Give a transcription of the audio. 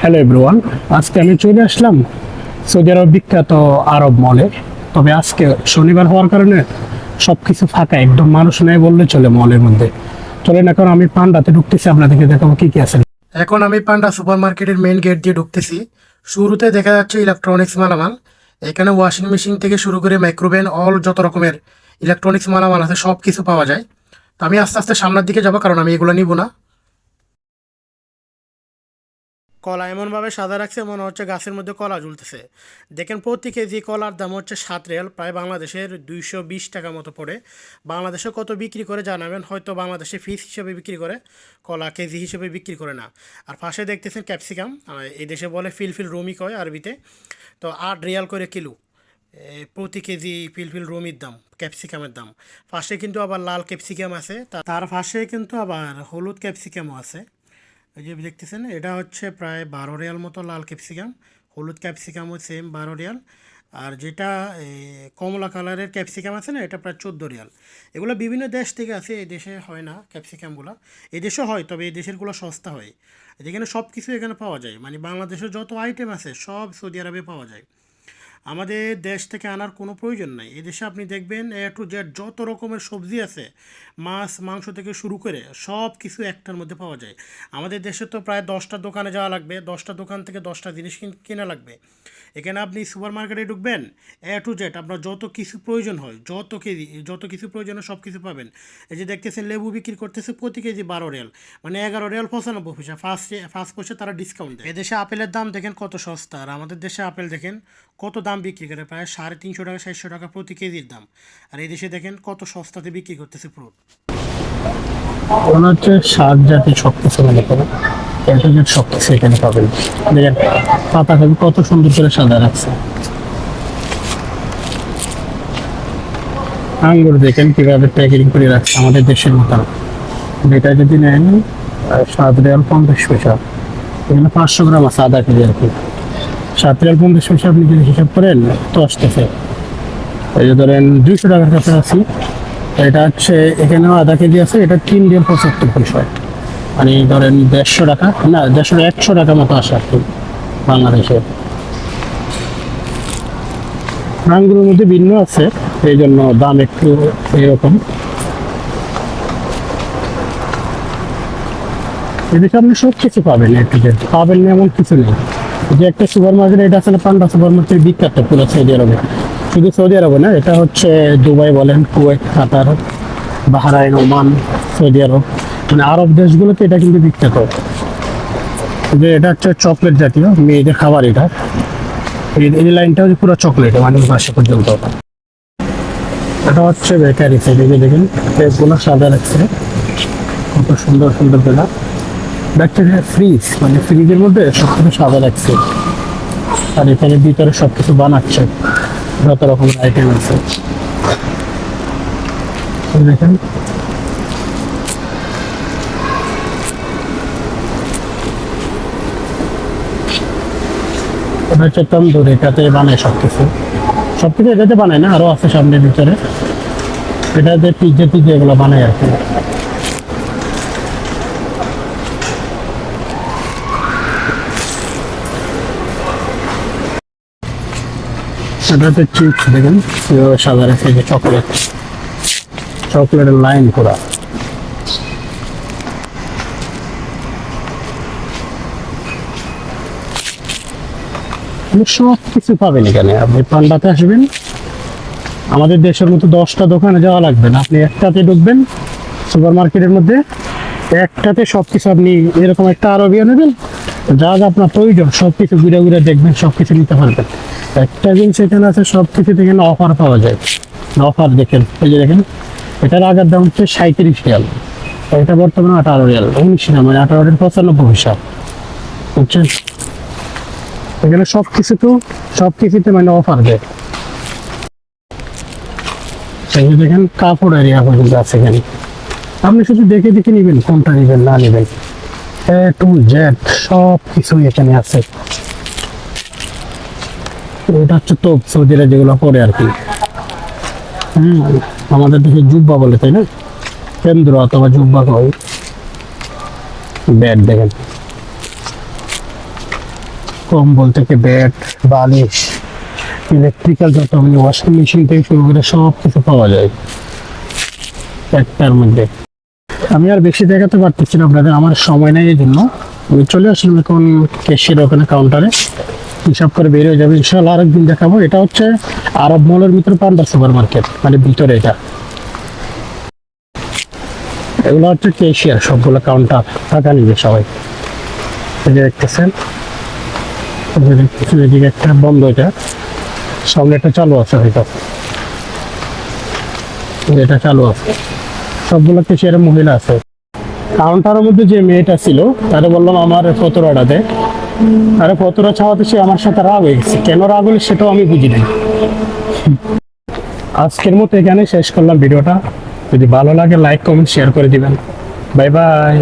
Hello everyone আজকে আমি চলে আসলাম সৌদি আরব বিখ্যাত আরব মলে। তবে আজকে শনিবার হওয়ার কারণে সব কিছু ফাঁকা, একদম মানুষ নেই বললে চলে মলের মধ্যে। চলেন এখন আমি পান্ডাতে ঢুকতেছি, আপনাদেরকে দেখাবো কি কি আছে। এখন আমি পান্ডা সুপার মার্কেটের মেইন গেট দিয়ে ঢুকতেছি। শুরুতে দেখা যাচ্ছে ইলেকট্রনিক্স মালামাল। এখানে ওয়াশিং মেশিন থেকে শুরু করে মাইক্রোওভেন অল যত রকমের ইলেকট্রনিক্স মালামাল আছে সব কিছু পাওয়া যায়। তো আমি আস্তে আস্তে সামনের দিকে যাব, কারণ আমি এগুলো নিব না। কলা এমনভাবে সাদা রাখছে মনে হচ্ছে গাছের মধ্যে কলা ঝুলতেছে। দেখেন প্রতি কেজি কলার দাম হচ্ছে সাত রিয়াল, প্রায় বাংলাদেশের দুইশো বিশ টাকা মতো পড়ে। বাংলাদেশে কত বিক্রি করে জানাবেন? হয়তো বাংলাদেশে ফিস হিসেবে বিক্রি করে, কলা কেজি হিসেবে বিক্রি করে না। আর পাশে দেখতেছেন ক্যাপসিকাম এই দেশে বলে ফিলফিল রুমি কয় আরবিতে। তো আট রিয়াল করে কিলো। প্রতি কেজি ফিলফিল রুমির দাম, ক্যাপসিকামের দাম। পাশে কিন্তু আবার লাল ক্যাপসিকাম আছে তার পাশে কিন্তু আবার হলুদ ক্যাপসিকামও আছে। যে দেখতেছেন, এটা হচ্ছে প্রায় বারো রিয়াল মতো লাল ক্যাপসিকাম। হলুদ ক্যাপসিকামও সেম বারো রিয়াল। আর যেটা কমলা কালারের ক্যাপসিকাম আছে না, এটা প্রায় চোদ্দ রিয়াল। এগুলো বিভিন্ন দেশ থেকে আছে এই দেশে হয় না ক্যাপসিকামগুলো। দেশে হয়, তবে এই দেশেরগুলো সস্তা হয়। যেখানে সব কিছু এখানে পাওয়া যায়। মানে বাংলাদেশের যত আইটেম আছে, সব সৌদি আরবে পাওয়া যায়। আমাদের দেশ থেকে আনার কোনো প্রয়োজন নাই। এদেশে আপনি দেখবেন এ টু জেড যত রকমের সবজি আছে, মাছ, মাংস থেকে শুরু করে সব কিছু একটার মধ্যে পাওয়া যায়। আমাদের দেশে তো প্রায় দশটা দোকানে যাওয়া লাগবে, দশটা দোকান থেকে দশটা জিনিস কিন- লাগবে। এখানে আপনি সুপার মার্কেটে ঢুকবেন এ টু জেড আপনার যত কিছু প্রয়োজন হয়, যত কেজি, যত কিছু প্রয়োজন হয় সব কিছু পাবেন। এই যে দেখতেছেন লেবু বিক্রি করতেছে প্রতি কেজি বারো রিয়াল মানে এগারো রিয়াল পঁচানব্বই পয়সা। ফার্স্ট ফার্স্ট পয়সা তারা ডিসকাউন্ট দেয়। এদেশে আপেলের দাম দেখেন কত সস্তা, আর আমাদের দেশে আপেল দেখেন কত দাম বিক্রি করে, প্রায় সাড়ে তিনশো টাকা, চারশো টাকা প্রতি কেজির দাম। আর এই দেশে দেখেন কত সস্তাতে বিক্রি করতেছে ফ্রুট। হচ্ছে শাক জাতীয় সব কিছু মনে করো এতজন সব এখানে পাবেন। দেখেন, পাতা কবি কত সুন্দর করে সাদা রাখছে আঙ্গুর দেখেন কীভাবে প্যাকেটিং করে রাখছে আমাদের দেশের মতন এটা যদি নেন সাত রিয়াল পঞ্চাশ পয়সা। এখানে পাঁচশো গ্রাম আছে আধা কেজি আর কি। সাত রিয়াল পঞ্চাশ পয়সা আপনি যদি হিসাব করেন, তো আসতেছে। এই যে ধরেন দুইশো টাকার কাছে আছি এটা হচ্ছে এখানেও আধা কেজি আছে, এটা তিন রিয়াল পঁচাত্তর পয়সা মানে ধরেন দেড়শো টাকা, না, দেড়শো একশো টাকা মতো আসে আর কি, বাংলাদেশে। রাঙগুলোর মধ্যে ভিন্ন আছে, এই জন্য দাম একটু এরকম। এদিকে আপনি সব কিছু পাবেন একটু পাবেন এমন কিছু নেই। যে একটা সুপার মার্কেট, এটা আসলে পান্ডা সুপার মার্কেট বিখ্যাত পুরো সৌদি আরবে। শুধু সৌদি আরবে না, এটা হচ্ছে দুবাই বলেন, Kuwait, Qatar, Bahrain, Oman, Saudi Arabia. মানে আরব দেশগুলোতে এটা কিন্তু বিখ্যাত। যে এটা হচ্ছে চকলেট জাতীয়, মেয়েদের খাবার এটা। এই- লাইনটা হচ্ছে পুরো চকলেট মানে পাশে পর্যন্ত। এটা হচ্ছে বেকারি সাইড, এই যে দেখেন এগুলো সাদা রাখছে কত সুন্দর সুন্দর বেলা। দেখছেন ফ্রিজ মানে ফ্রিজের মধ্যে সব কিছু সাদা রাখছে আর এখানে ভিতরে সব কিছু বানাচ্ছে। যত রকমের আইটেম আছে। দেখেন। হচ্ছে তন্দুর, এটাতে বানায় সব কিছু এটাতে বানায় না, আরও আছে সামনের ভিতরে। এটাতে পিজ্জা টিজ্জা এগুলো বানায় আর কি। এটাতে চিপস দেখেন। এভাবে সাদা রেখে যে চকলেট চকলেটের লাইন আপনি সব কিছু পাবেন এখানে। আপনি পান্ডাতে আসবেন। আমাদের দেশের মতো দশটা দোকানে যাওয়া লাগবে না। আপনি একটাতে ঢুকবেন সুপার মার্কেটের মধ্যে। একটাতে সব কিছু আপনি এরকম একটা আরবিয়া নেবেন যা যা আপনার প্রয়োজন সব কিছু ঘুরে ঘুরে দেখবেন সব কিছু নিতে পারবেন। একটা জিনিস এখানে আছে সব কিছু এখানে অফার পাওয়া যায়। অফার দেখেন, এই যে দেখেন, এটার আগের দাম হচ্ছে সাঁত্রিশ রিয়াল। এটা বর্তমানে আঠারো রিয়াল, উনিশ না মানে আঠারো রিয়াল পঁচানব্বই পয়সা। বুঝছেন? এখানে সব কিছু তো সব কিছুতে মানে অফার দেয়। যে দেখেন কাপড় এরিয়া পর্যন্ত আছে এখানে। আপনি শুধু দেখে দেখে নেবেন, কোনটা নেবেন, না নেবেন। এ টু জেড সব কিছু এখানে আছে। এটা হচ্ছে তো সৌদিরা যেগুলো করে আর কি। হম, আমাদের দেশে জুব্বা বলে, তাই না? কেন্দ্র অথবা জুব্বা কয়। ব্যাট দেখেন। কম্বল থেকে বেড বালিশ ইলেকট্রিক্যাল যত মানে ওয়াশিং মেশিন থেকে শুরু করে সব কিছু পাওয়া যায়। একটার মধ্যে। আমি আর বেশি দেখাতে পারতেছি না আপনাদের, আমার সময় নেই এই জন্য আমি চলে আসলাম এখন কেশির ওখানে কাউন্টারে হিসাব করে বেরিয়ে যাবে ইনশাল্লাহ আরেকদিন দেখাবো। এটা হচ্ছে আরব মলের ভিতরে পান্ডা সুপার মার্কেট মানে ভিতরে এটা। এগুলো হচ্ছে কেশিয়ার সবগুলো কাউন্টার টাকা নিবে সবাই। দেখতেছেন দেখতেছেন, এদিকে একটা বন্ধ এটা। সামনে একটা চালু আছে হয়তো। এটা চালু আছে। সবগুলো কেশিয়ার মহিলা আছে। কাউন্টারের মধ্যে যে মেয়েটা ছিল, তারে বললাম আমার ফতোরাটা দে। আরে ফতোরা চাওয়াতে সে আমার সাথে রাগ হয়ে গেছে। কেন রাগ হলো সেটাও আমি বুঝি নাই। আজকের মতো এখানে শেষ করলাম ভিডিওটা। যদি ভালো লাগে লাইক কমেন্ট শেয়ার করে দিবেন। Bye bye